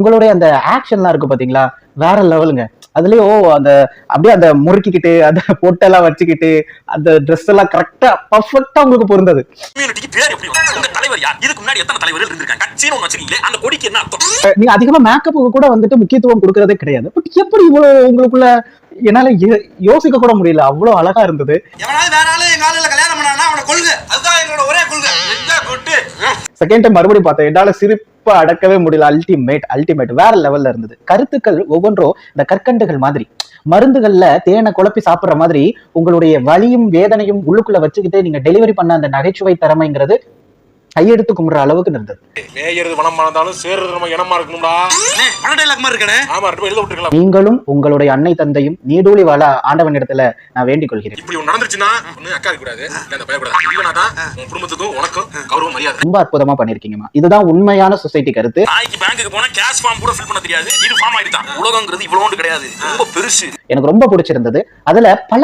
உங்களுடைய அந்த ஆக்ஷன்லாம் இருக்கு பாத்தீங்களா? வேற லெவலுங்க அதுலயும் ஓ அந்த அப்படியே அந்த முறுக்கிக்கிட்டு அந்த பொட்டெல்லாம் வச்சுக்கிட்டு அந்த ட்ரெஸ் எல்லாம் கரெக்டா பர்ஃபெக்டா உங்களுக்கு பொருந்தது. கம்யூனிட்டிக்கு பேர் எப்படி வரும்? உங்க தலைவர் யார்? இதுக்கு முன்னாடி எத்தனை தலைவர்கள் இருந்திருக்காங்க? கட்சின்னு ஒண்ணு வச்சிருக்கீங்களே அந்த கொடிக்கு என்ன அர்த்தம்? நீங்க அதிகமா மேக்கப்புக்கு கூட வந்துட்டு முக்கியத்துவம் கொடுக்கறதே கிடையாது. பட் எப்படி இவ்வளவு உங்களுக்குள்ள என்னால யோ- யோசிக்க கூட முடியல. அவ்வளவு அழகா இருந்தது. எவனாவது வேற ஆளு எங்க ஆளுல கல்யாணம் பண்ணானா அவனை கொள்க அதுதான் செகண்ட் டைம் மறுபடியும் பார்த்தேன். என்னால சிரிப்பை அடக்கவே முடியல. அல்டிமேட் அல்டிமேட் வேற லெவல்ல இருந்தது. கருத்துக்கள் ஒவ்வொன்றும் இந்த கற்கண்டுகள் மாதிரி. மருந்துகள்ல தேனை குழப்பி சாப்பிடுற மாதிரி உங்களுடைய வலியும் வேதனையும் உள்ளுக்குள்ள வச்சுக்கிட்டு நீங்க டெலிவரி பண்ண அந்த நகைச்சுவை திறமைங்கிறது கையெடுத்து கும்பிடுற அளவுக்கு இருந்தது மேயறது வனமா இருந்தாலும் சேர்றது நம்ம இனமா இருக்கணும்டா. பட டைலாக் மாதிரி இருக்கானே? ஆமா ரெண்டு பேரும் எழுத விட்டுருக்கலாம். நீங்களும் உங்களுடைய அன்னை தந்தையும் நீடூழி வாழ ஆண்டவன் இடத்துல நான் வேண்டிக் கொள்கிறேன். இப்படி ஒண்ணு நடந்துருச்சுன்னா ஒண்ணு அக்கா இருக்க கூடாது. இல்ல அந்த பயப்படாது இல்லனா தான் உன் குடும்பத்துக்கும் உனக்கும் கௌரவம் மரியாதை. ரொம்ப அற்புதமா பண்ணிருக்கீங்கம்மா இதுதான் உண்மையான சொசைட்டி கருத்து. நாளைக்கு பேங்க்குக்கு போனா கேஷ் ஃபார்ம் கூட ஃபில் பண்ண தெரியாது. இது ஃபார்ம் ஆயிடுதான். உலகங்கிறது இவ்வளோண்டு கிடையாது. ரொம்ப பெருசு. எனக்கு ரொம்ப பிடிச்சிருந்தது. அதுல பல